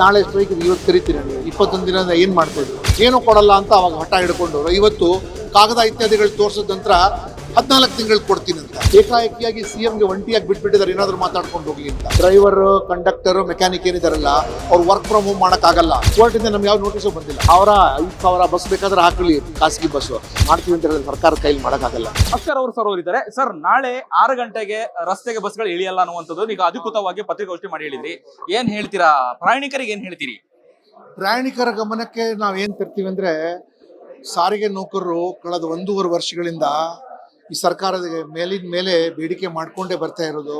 ನಾಳೆ ಸ್ಟ್ರೈಕ್ ಇವತ್ತು ಕರಿತೀರಿ ಇಪ್ಪತ್ತೊಂದು ದಿನದಿಂದ ಏನು ಮಾಡ್ತಾ ಏನೂ ಕೊಡಲ್ಲ ಅಂತ ಅವಾಗ ಹಠ ಹಿಡ್ಕೊಂಡು ಇವತ್ತು ಕಾಗದ ಇತ್ಯಾದಿಗಳು ತೋರಿಸಿದ ನಂತರ ಹದಿನಾಲ್ಕು ತಿಂಗಳು ಕೊಡ್ತೀನಿ ಅಂತ. ಏಕಾಏಕಿಯಾಗಿ ಸಿ ಎಂಗೆ ಒಂಟಿಯಾಗಿ ಬಿಟ್ಬಿಟ್ಟಿದ್ದಾರೆ ಏನಾದರೂ ಮಾತಾಡ್ಕೊಂಡು ಹೋಗ್ಲಿ ಅಂತ. ಡ್ರೈವರ್ ಕಂಡಕ್ಟರ್ ಮೆಕ್ಯಾನಿಕ್ ಏನಿದಾರಲ್ಲ ಅವ್ರು ವರ್ಕ್ ಫ್ರಮ್ ಹೋಮ್ ಮಾಡೋಕ್ಕಾಗಲ್ಲ. ಇಂದ ನಮ್ಗೆ ಯಾವ ನೋಟಿಸ್ ಬಂದಿಲ್ಲ. ಅವರ ಐದು ಸಾವಿರ ಬಸ್ ಬೇಕಾದ್ರೆ ಹಾಕಲಿ ಖಾಸಗಿ ಬಸ್ ಮಾಡ್ತೀವಿ ಅಂತ ಹೇಳಿದ್ರೆ ಸರ್ಕಾರ ಕೈಲಿ ಮಾಡೋಕ್ಕಾಗಲ್ಲ. ಅಕ್ಷರ್ ಅವರು ಸರ್ ಅವರಿದ್ದಾರೆ. ಸರ್ ನಾಳೆ ಆರು ಗಂಟೆಗೆ ರಸ್ತೆಗೆ ಬಸ್ಗಳು ಇಳಿಯಲ್ಲ ಅನ್ನುವಂಥದ್ದು ಈಗ ಅಧಿಕೃತವಾಗಿ ಪತ್ರಿಕಾಗೋಷ್ಠಿ ಮಾಡಿ ಹೇಳಿದ್ರಿ. ಏನ್ ಹೇಳ್ತೀರಾ? ಪ್ರಯಾಣಿಕರಿಗೆ ಏನ್ ಹೇಳ್ತೀರಿ? ಪ್ರಯಾಣಿಕರ ಗಮನಕ್ಕೆ ನಾವು ಏನು ತರ್ತೀವಿ ಅಂದ್ರೆ ಸಾರಿಗೆ ನೌಕರರು ಕಳೆದ ಒಂದೂವರೆ ವರ್ಷಗಳಿಂದ ಈ ಸರ್ಕಾರದ ಮೇಲಿನ ಮೇಲೆ ಬೇಡಿಕೆ ಮಾಡಿಕೊಂಡೇ ಬರ್ತಾ ಇರೋದು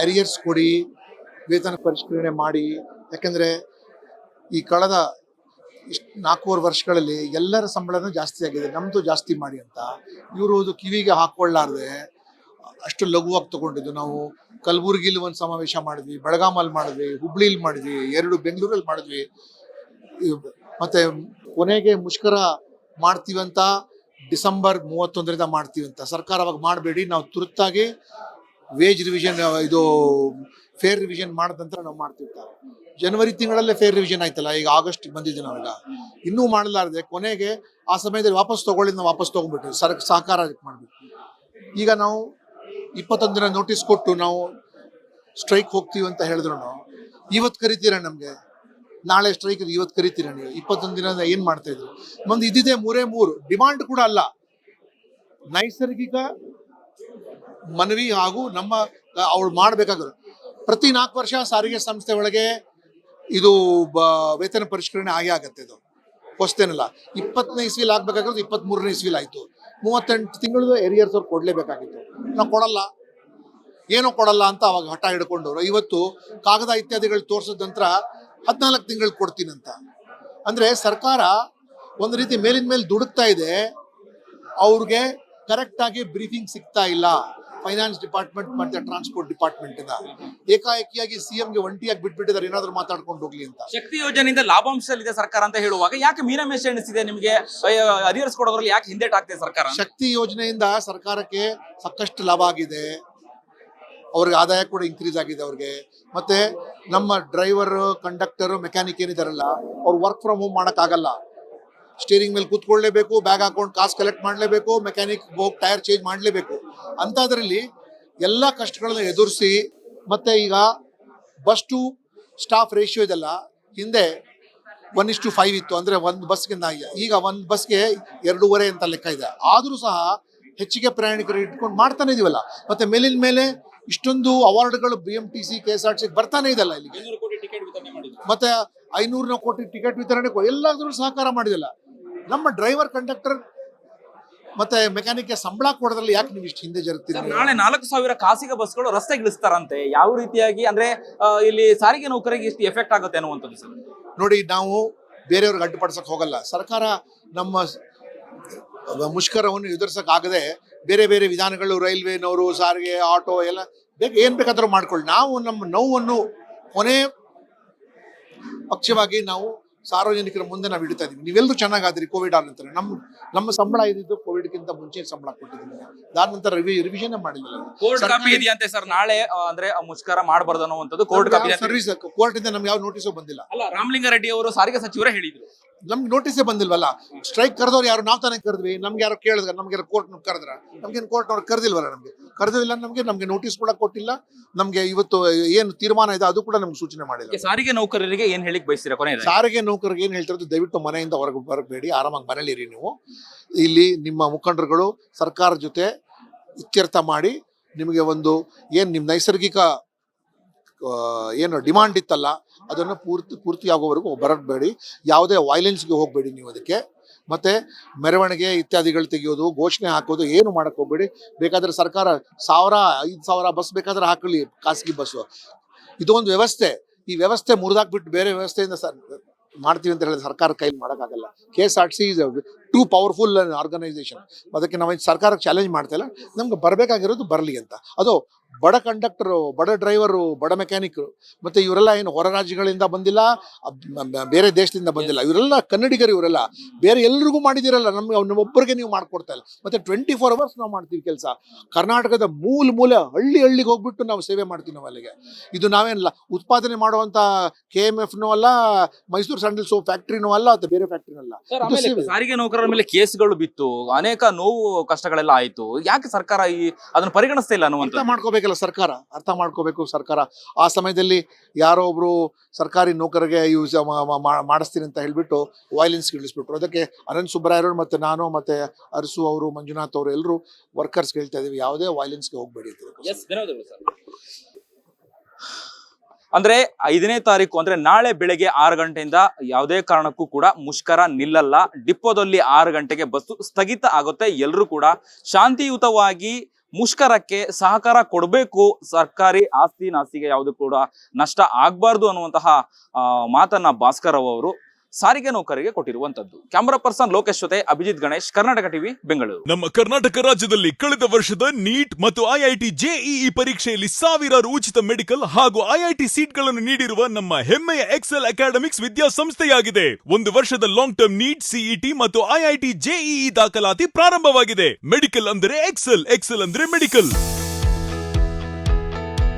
ಅರಿಯರ್ಸ್ ಕೊಡಿ, ವೇತನ ಪರಿಷ್ಕರಣೆ ಮಾಡಿ. ಯಾಕೆಂದರೆ ಈ ಕಳೆದ ಇಷ್ಟು ನಾಲ್ಕೂವರೆ ವರ್ಷಗಳಲ್ಲಿ ಎಲ್ಲರ ಸಂಬಳನೂ ಜಾಸ್ತಿ ಆಗಿದೆ. ನಮ್ಮದು ಜಾಸ್ತಿ ಮಾಡಿ ಅಂತ. ಇವರು ಅದು ಕಿವಿಗೆ ಹಾಕ್ಕೊಳ್ಳಾರ್ದೆ ಅಷ್ಟು ಲಘುವಾಗಿ ತಗೊಂಡಿದ್ದು. ನಾವು ಕಲಬುರಗಿಲಿ ಒಂದು ಸಮಾವೇಶ ಮಾಡಿದ್ವಿ ಬೆಳಗಾಮಲ್ಲಿ ಮಾಡಿದ್ವಿ, ಹುಬ್ಳಿಲಿ ಮಾಡಿದ್ವಿ, ಎರಡು ಬೆಂಗಳೂರಲ್ಲಿ ಮಾಡಿದ್ವಿ. ಮತ್ತೆ ಕೊನೆಗೆ ಮುಷ್ಕರ ಮಾಡ್ತೀವಂತ ಡಿಸೆಂಬರ್ ಮೂವತ್ತೊಂದರಿಂದ ಮಾಡ್ತೀವಿ ಅಂತ. ಸರ್ಕಾರ ಅವಾಗ ಮಾಡಬೇಡಿ, ನಾವು ತುರ್ತಾಗಿ ವೇಜ್ ರಿವಿಷನ್ ಇದು ಫೇರ್ ರಿವಿಷನ್ ಮಾಡಿದ ನಂತರ ನಾವು ಮಾಡ್ತೀವಿ ಅಂತ. ಜನವರಿ ತಿಂಗಳಲ್ಲೇ ಫೇರ್ ರಿವಿಷನ್ ಆಯ್ತಲ್ಲ, ಈಗ ಆಗಸ್ಟ್ ಬಂದಿದ್ದೆ ನಾವೀಗ. ಇನ್ನೂ ಮಾಡಲಾರ್ದೆ, ಕೊನೆಗೆ ಆ ಸಮಯದಲ್ಲಿ ವಾಪಸ್ ತಗೊಳ್ಳಿ, ನಾವು ವಾಪಸ್ ತೊಗೊಂಡ್ಬಿಟ್ಟು ಸರ್, ಸಹಕಾರ ಮಾಡಬೇಕು. ಈಗ ನಾವು ಇಪ್ಪತ್ತೊಂದು ದಿನ ನೋಟಿಸ್ ಕೊಟ್ಟು ನಾವು ಸ್ಟ್ರೈಕ್ ಹೋಗ್ತೀವಿ ಅಂತ ಹೇಳಿದ್ರು. ಇವತ್ತು ಕರಿತೀರ ನಮಗೆ? ನಾಳೆ ಸ್ಟ್ರೈಕ್ ಇವತ್ತು ಕರಿತೀರ ನೀವು? ಇಪ್ಪತ್ತೊಂದು ದಿನ ಏನು ಮಾಡ್ತಾ ಇದ್ರು? ಮುಂದೆ ಇದ್ದಿದೆ ಮೂರೇ ಮೂರು. ಡಿಮಾಂಡ್ ಕೂಡ ಅಲ್ಲ. ನೈಸರ್ಗಿಕ ಮನವಿ ಹಾಗೂ ನಮ್ಮ ಅವಳು ಮಾಡಬೇಕಾದ್ರು ಪ್ರತಿ ನಾಲ್ಕು ವರ್ಷ ಸಾರಿಗೆ ಸಂಸ್ಥೆ ಒಳಗೆ ಇದು ವೇತನ ಪರಿಷ್ಕರಣೆ ಆಗೇ ಆಗತ್ತೆ ಇದು. ಹೊಸ್ತೇನಲ್ಲ. ಇಪ್ಪತ್ತನೇ ಇಸ್ವಿಲ್ ಆಗ್ಬೇಕಾಗಿರೋದು ಇಪ್ಪತ್ತ್ಮೂರನೇ ಇಸ್ವಿಲ್ ಆಯ್ತು. ಮೂವತ್ತೆಂಟು ತಿಂಗಳು ಎರಿಯರ್ಸ್ ಅವ್ರು ಕೊಡ್ಲೇಬೇಕಾಗಿತ್ತು. ನಾವು ಕೊಡಲ್ಲ. ಏನೋ ಕೊಡಲ್ಲ ಅಂತ ಅವಾಗ ಹಠ ಹಿಡ್ಕೊಂಡವ್ರು. ಇವತ್ತು ಕಾಗದ ಇತ್ಯಾದಿಗಳು ತೋರಿಸಿದ ನಂತರ ಹದಿನಾಲ್ಕು ತಿಂಗಳು ಕೊಡ್ತೀನಿ ಅಂತ ಅಂದರೆ ಸರ್ಕಾರ ಒಂದು ರೀತಿ ಮೇಲಿನ ಮೇಲೆ ದುಡುಕ್ತಾ ಇದೆ ಅವ್ರಿಗೆ ಕರೆಕ್ಟಾಗಿ ಬ್ರೀಫಿಂಗ್ ಸಿಗ್ತಾ ಇಲ್ಲ. ಫೈನಾನ್ಸ್ ಡಿಪಾರ್ಟ್ಮೆಂಟ್ ಮತ್ತೆ ಟ್ರಾನ್ಸ್ಪೋರ್ಟ್ ಡಿಪಾರ್ಟ್ಮೆಂಟಿಂದ ಏಕಾಏಕಿಯಾಗಿ ಸಿ ಎಂಗೆ ಒಂಟಿಯಾಗಿ ಬಿಟ್ಬಿಟ್ಟಿದ್ದಾರೆ ಏನಾದರೂ ಮಾತಾಡ್ಕೊಂಡು ಹೋಗ್ಲಿ ಅಂತ. ಶಕ್ತಿ ಯೋಜನೆಯಿಂದ ಲಾಭಾಂಶದಲ್ಲಿದೆ ಸರ್ಕಾರ ಅಂತ ಹೇಳುವಾಗ ಯಾಕೆ ಮೀನಮೇಷ ಎಣಿಸಿದೆ ನಿಮಗೆ? ಅರಿಯರ್ಸ್ ಕೊಡೋದ್ರಲ್ಲಿ ಯಾಕೆ ಹಿಂದೇಟ್ ಆಗ್ತಿದೆ ಸರ್ಕಾರ? ಶಕ್ತಿ ಯೋಜನೆಯಿಂದ ಸರ್ಕಾರಕ್ಕೆ ಸಾಕಷ್ಟು ಲಾಭ ಆಗಿದೆ. ಅವ್ರಿಗೆ ಆದಾಯ ಕೂಡ ಇನ್ಕ್ರೀಸ್ ಆಗಿದೆ ಅವ್ರಿಗೆ. ಮತ್ತೆ ನಮ್ಮ ಡ್ರೈವರ್ ಕಂಡಕ್ಟರ್ ಮೆಕ್ಯಾನಿಕ್ ಏನಿದಾರಲ್ಲ, ಅವ್ರು ವರ್ಕ್ ಫ್ರಮ್ ಹೋಮ್ ಮಾಡೋಕ್ಕಾಗಲ್ಲ. ಸ್ಟೀರಿಂಗ್ ಮೇಲೆ ಕೂತ್ಕೊಳ್ಳೇಬೇಕು ಬ್ಯಾಗ್ ಹಾಕೊಂಡು ಕಾಸು ಕಲೆಕ್ಟ್ ಮಾಡಲೇಬೇಕು ಮೆಕ್ಯಾನಿಕ್ ಹೋಗಿ ಟೈರ್ ಚೇಂಜ್ ಮಾಡಲೇಬೇಕು. ಅಂಥದ್ರಲ್ಲಿ ಎಲ್ಲ ಕಷ್ಟಗಳನ್ನ ಎದುರಿಸಿ, ಮತ್ತೆ ಈಗ ಬಸ್ ಟು ಸ್ಟಾಫ್ ರೇಷಿಯೋ ಇದೆಲ್ಲ, ಹಿಂದೆ ಒನ್ ಇಸ್ ಟು ಫೈವ್ ಇತ್ತು, ಅಂದರೆ ಒಂದು ಬಸ್ಗೆ ಈಗ ಒಂದು ಬಸ್ಗೆ ಎರಡೂವರೆ ಅಂತ ಲೆಕ್ಕ ಇದೆ. ಆದರೂ ಸಹ ಹೆಚ್ಚಿಗೆ ಪ್ರಯಾಣಿಕರು ಇಟ್ಕೊಂಡು ಮಾಡ್ತಾನೆ ಇದೀವಲ್ಲ. ಮತ್ತೆ ಮೇಲಿನ ಮೇಲೆ ಇಷ್ಟೊಂದು ಅವಾರ್ಡ್ಗಳು B M T C K S R T C ಬರ್ತಾನೆ ಇದೆಲ್ಲ ಇಲ್ಲಿ ಕೋಟಿ ಟಿಕೆಟ್ ವಿತರಣೆ ಮಾಡಿದ್ರು. ಮತ್ತೆ ಐನೂರ ಕೋಟಿ ಟಿಕೆಟ್ ವಿತರಣೆ ಎಲ್ಲಾದ್ರೂ ಸಹಕಾರ ಮಾಡಿದಿಲ್ಲ. ನಮ್ಮ ಡ್ರೈವರ್ ಕಂಡಕ್ಟರ್ ಮತ್ತೆ ಮೆಕ್ಯಾನಿಕ್ಗೆ ಸಂಬಳ ಕೊಡೋದ್ರಲ್ಲಿ ಯಾಕೆ ನೀವು ಇಷ್ಟು ಹಿಂದೆ ಜರುಗ್ತೀರಿ? ನಾಳೆ ನಾಲ್ಕು ಸಾವಿರ ಖಾಸಗಿ ಬಸ್ಗಳು ರಸ್ತೆ ಇಳಿಸ್ತಾರಂತೆ. ಯಾವ ರೀತಿಯಾಗಿ? ಅಂದ್ರೆ ಇಲ್ಲಿ ಸಾರಿಗೆ ನೌಕರಿಗೆ ಇಷ್ಟು ಎಫೆಕ್ಟ್ ಆಗುತ್ತೆ ಅನ್ನುವಂಥದ್ದು ಸರ್. ನೋಡಿ ನಾವು ಬೇರೆಯವ್ರಿಗೆ ಅಡ್ಡಿಪಡಿಸಕ್ ಹೋಗಲ್ಲ. ಸರ್ಕಾರ ನಮ್ಮ ಮುಷ್ಕರವನ್ನು ಎದುರಿಸಕ್ ಆಗದೆ ಬೇರೆ ಬೇರೆ ವಿಧಾನಗಳು ರೈಲ್ವೆನವರು ಸಾರಿಗೆ ಆಟೋ ಎಲ್ಲ ಬೇಕು ಏನ್ ಬೇಕಾದ್ರೂ ಮಾಡ್ಕೊಳ್ಳಿ. ನಾವು ನಮ್ಮ ನೋವನ್ನು ಕೊನೆ ಪಕ್ಷವಾಗಿ ನಾವು ಸಾರ್ವಜನಿಕರ ಮುಂದೆ ನಾವು ಇಡ್ತಾ ಇದೀವಿ ನೀವೆಲ್ಲರೂ ಚೆನ್ನಾಗಾದ್ರಿ ಕೋವಿಡ್ ಆದ ನಂತರ. ನಮ್ಮ ನಮ್ಮ ಸಂಬಳ ಇದ್ದಿದ್ದು ಕೋವಿಡ್ಗಿಂತ ಮುಂಚೆ ಸಂಬಳ ಕೊಟ್ಟಿದ್ದೀವಿ ಅದಾದ ನಂತರ ರಿವಿ ರಿವಿಷನ್ ಮಾಡಿಲ್ಲ ಕೋರ್ಟ್ ಕಾಪಿ ಇದೆಯಂತೆ ಸರ್? ನಾಳೆ ಅಂದ್ರೆ ಮುಷ್ಕರ ಮಾಡಬಾರ್ದು ಅನ್ನುವಂಥದ್ದು ಕೋರ್ಟ್ ಕಾಪಿ ಸರ್ವಿಸ್ ಕೋರ್ಟ್ ಇಂದ ನಮ್ಗೆ ಯಾವ ನೋಟಿಸು ಬಂದಿಲ್ಲ. ಅಲ್ಲ ರಾಮಲಿಂಗಾರೆಡ್ಡಿ ಅವರು ಸಾರಿಗೆ ಸಚಿವರೇ ಹೇಳಿದ್ರು. ನಮ್ಗೆ ನೋಟಿಸೇ ಬಂದಿಲ್ವಲ್ಲ? ಸ್ಟ್ರೈಕ್ ಕರೆದವ್ರು ಯಾರು? ನಾವು ತಾನೇ ಕರೆದ್ವಿ. ನಮ್ಗೆ ಯಾರು ಕೇಳಿದ್ರ ನಮ್ಗೆ ಯಾರು ಕೋರ್ಟ್ ಕರೆದ್ರ. ನಮ್ಗೇನು ಕೋರ್ಟ್ ಅವ್ರು ಕರೆದಿಲ್ವಲ್ಲ ನಮ್ಗೆ? ಕರೆದಿಲ್ಲ ನಮ್ಗೆ ನಮ್ಗೆ ನೋಟಿಸ್ ಕೂಡ ಕೊಟ್ಟಿಲ್ಲ. ನಮ್ಗೆ ಇವತ್ತು ಏನು ತೀರ್ಮಾನ ಇದೆ ಅದು ಕೂಡ ನಮ್ಗೆ ಸೂಚನೆ ಮಾಡಿಲ್ಲ. ಸಾರಿಗೆ ನೌಕರರಿಗೆ ಏನು ಹೇಳಿಕ್ ಬಯಸ್ತೀರಾ ಕೊನೆ ಸಾರಿಗೆ ನೌಕರಿಗೆ ಏನು ಹೇಳ್ತಿರೋದು ದಯವಿಟ್ಟು ಮನೆಯಿಂದ ಹೊರಗೆ ಬರಬೇಡಿ. ಆರಾಮಾಗಿ ಮನೇಲಿರಿ ನೀವು. ಇಲ್ಲಿ ನಿಮ್ಮ ಮುಖಂಡರುಗಳು ಸರ್ಕಾರ ಜೊತೆ ಇತ್ಯರ್ಥ ಮಾಡಿ ನಿಮಗೆ ಒಂದು ಏನು ನಿಮ್ಮ ನೈಸರ್ಗಿಕ ಏನು ಡಿಮಾಂಡ್ ಇತ್ತಲ್ಲ ಅದನ್ನು ಪೂರ್ತಿ ಪೂರ್ತಿ ಆಗೋವರೆಗೂ ಬರಬೇಡಿ. ಯಾವುದೇ ವೈಲೆನ್ಸ್ಗೆ ಹೋಗಬೇಡಿ ನೀವು ಅದಕ್ಕೆ. ಮತ್ತೆ ಮೆರವಣಿಗೆ ಇತ್ಯಾದಿಗಳು ತೆಗೆಯೋದು, ಘೋಷಣೆ ಹಾಕೋದು, ಏನು ಮಾಡಕ್ಕೆ ಹೋಗ್ಬೇಡಿ. ಬೇಕಾದ್ರೆ ಸರ್ಕಾರ ಸಾವಿರ, ಐದು ಸಾವಿರ ಬಸ್ ಬೇಕಾದ್ರೆ ಹಾಕೊಳ್ಳಿ ಖಾಸಗಿ ಬಸ್ಸು. ಇದೊಂದು ವ್ಯವಸ್ಥೆ. ಈ ವ್ಯವಸ್ಥೆ ಮುರಿದಾಕ್ಬಿಟ್ಟು ಬೇರೆ ವ್ಯವಸ್ಥೆಯಿಂದ ಸರ್, ಮಾಡ್ತೀವಿ ಅಂತ ಹೇಳಿದ್ರೆ ಸರ್ಕಾರ ಕೈಲಿ ಮಾಡೋಕ್ಕಾಗಲ್ಲ. K S R C is too powerful organisation. ಅದಕ್ಕೆ ನಾವು ಸರ್ಕಾರಕ್ಕೆ ಚಾಲೆಂಜ್ ಮಾಡ್ತಾ ಇಲ್ಲ. ನಮ್ಗೆ ಬರಬೇಕಾಗಿರೋದು ಬರಲಿ ಅಂತ. ಅದು ಬಡ ಕಂಡಕ್ಟರು ಬಡ ಡ್ರೈವರು ಬಡ ಮೆಕ್ಯಾನಿಕ್ ಮತ್ತೆ ಇವರೆಲ್ಲ ಏನು ಹೊರ ರಾಜ್ಯಗಳಿಂದ ಬಂದಿಲ್ಲ ಬೇರೆ ದೇಶದಿಂದ ಬಂದಿಲ್ಲ. ಇವರೆಲ್ಲ ಕನ್ನಡಿಗರು ಇವರೆಲ್ಲ. ಬೇರೆ ಎಲ್ರಿಗೂ ಮಾಡಿದಿರಲ್ಲ ನಮಗೆ ನಮ್ಮೊಬ್ಬರಿಗೆ ನೀವು ಮಾಡ್ಕೊಡ್ತಾ ಇಲ್ಲ. ಮತ್ತೆ ಟ್ವೆಂಟಿ ಫೋರ್ ಅವರ್ಸ್ ನಾವು ಮಾಡ್ತೀವಿ ಕೆಲಸ. ಕರ್ನಾಟಕದ ಮೂಲ ಮೂಲೆ ಹಳ್ಳಿ ಹಳ್ಳಿಗೆ ಹೋಗ್ಬಿಟ್ಟು ನಾವು ಸೇವೆ ಮಾಡ್ತೀವಿ ನಾವು ಅಲ್ಲಿಗೆ. ಇದು ನಾವೇನಲ್ಲ ಉತ್ಪಾದನೆ ಮಾಡುವಂತ ಕೆ ಎಂ ಎಫ್ನೂ ಅಲ್ಲ ಮೈಸೂರು ಸ್ಯಾಂಡಲ್ ಸೋಪ್ ಫ್ಯಾಕ್ಟ್ರಿನೂ ಅಲ್ಲ ಅಥವಾ ಬೇರೆ ಫ್ಯಾಕ್ಟ್ರಿನೂ ಅಲ್ಲ. ಸಾರಿಗೆ ನೌಕರರ ಮೇಲೆ ಕೇಸ್ಗಳು ಬಿತ್ತು. ಅನೇಕ ನೋವು ಕಷ್ಟಗಳೆಲ್ಲ ಆಯಿತು. ಯಾಕೆ ಸರ್ಕಾರ ಈ ಅದನ್ನ ಪರಿಗಣಿಸ್ತಾ ಇಲ್ಲ ಅನ್ನುವಂಥ ಅನ್ನುವಂಥದ್ದು ಮಾಡ್ಕೋಬೇಕಲ್ಲ ಸರ್ಕಾರ? ಅರ್ಥ ಮಾಡ್ಕೋಬೇಕು ಸರ್ಕಾರ. ಆ ಸಮಯದಲ್ಲಿ ಯಾರೋ ಒಬ್ಬರು ಸರ್ಕಾರಿ ನೌಕರಿಗೆ ಯೂಸ್ ಮಾಡಿಸ್ತೀನಿ ಅಂತ ಹೇಳ್ಬಿಟ್ಟು ವೈಲೆನ್ಸ್ ಇಳಿಸ್ಬಿಟ್ರು. ಅದಕ್ಕೆ ಅನಂತ್ ಸುಬ್ಬರಾಯರು ಮತ್ತೆ ನಾನು ಮತ್ತೆ ಅರಸು ಅವರು, ಮಂಜುನಾಥ್ ಅವರು ಎಲ್ಲರೂ ವರ್ಕರ್ಸ್ ಹೇಳ್ತಾ ಇದ್ದೀವಿ. ಯಾವುದೇ ವೈಲೆನ್ಸ್ಗೆ ಹೋಗಬೇಡಿ ಅಂದ್ರೆ ಐದನೇ ತಾರೀಕು ಅಂದ್ರೆ ನಾಳೆ ಬೆಳಗ್ಗೆ ಆರು ಗಂಟೆಯಿಂದ ಯಾವುದೇ ಕಾರಣಕ್ಕೂ ಕೂಡ ಮುಷ್ಕರ ನಿಲ್ಲಲ್ಲ. ಡಿಪೋದಲ್ಲಿ ಆರು ಗಂಟೆಗೆ ಬಸ್ಸು ಸ್ಥಗಿತ ಆಗುತ್ತೆ. ಎಲ್ಲರೂ ಕೂಡ ಶಾಂತಿಯುತವಾಗಿ ಮುಷ್ಕರಕ್ಕೆ ಸಹಕಾರ ಕೊಡಬೇಕು ಸರ್ಕಾರಿ ಆಸ್ತಿ ನಾಸ್ತಿಗೆ ಯಾವುದು ಕೂಡ ನಷ್ಟ ಆಗ್ಬಾರ್ದು ಅನ್ನುವಂತಹ ಮಾತನ್ನ ಭಾಸ್ಕರ್ ಅವರು ಸಾರಿಗೆ ನೌಕರಿಗೆ ಕೊಟ್ಟಿರುವಂತದ್ದು ಕ್ಯಾಮರಾ ಪರ್ಸನ್ ಲೋಕೇಶ್ ಜೊತೆ ಅಭಿಜಿತ್ ಗಣೇಶ್, ಕರ್ನಾಟಕ ಟಿವಿ, ಬೆಂಗಳೂರು. ನಮ್ಮ ಕರ್ನಾಟಕ ರಾಜ್ಯದಲ್ಲಿ ಕಳೆದ ವರ್ಷದ ನೀಟ್ ಮತ್ತು ಐಐಟಿ ಜೆಇಇ ಪರೀಕ್ಷೆಯಲ್ಲಿ ಸಾವಿರಾರು ಉಚಿತ ಮೆಡಿಕಲ್ ಹಾಗೂ ಐಐಟಿ ಸೀಟ್ಗಳನ್ನು ನೀಡಿರುವ ನಮ್ಮ ಹೆಮ್ಮೆಯ ಎಕ್ಸೆಲ್ ಅಕಾಡೆಮಿಕ್ಸ್ ವಿದ್ಯಾಸಂಸ್ಥೆಯಾಗಿದೆ. ಒಂದು ವರ್ಷದ ಲಾಂಗ್ ಟರ್ಮ್ ನೀಟ್, ಸಿಇಟಿ ಮತ್ತು ಐಐಟಿ ಜೆಇಇ ದಾಖಲಾತಿ ಪ್ರಾರಂಭವಾಗಿದೆ. ಮೆಡಿಕಲ್ ಅಂದರೆ ಎಕ್ಸೆಲ್ ಎಕ್ಸೆಲ್ ಅಂದ್ರೆ ಮೆಡಿಕಲ್.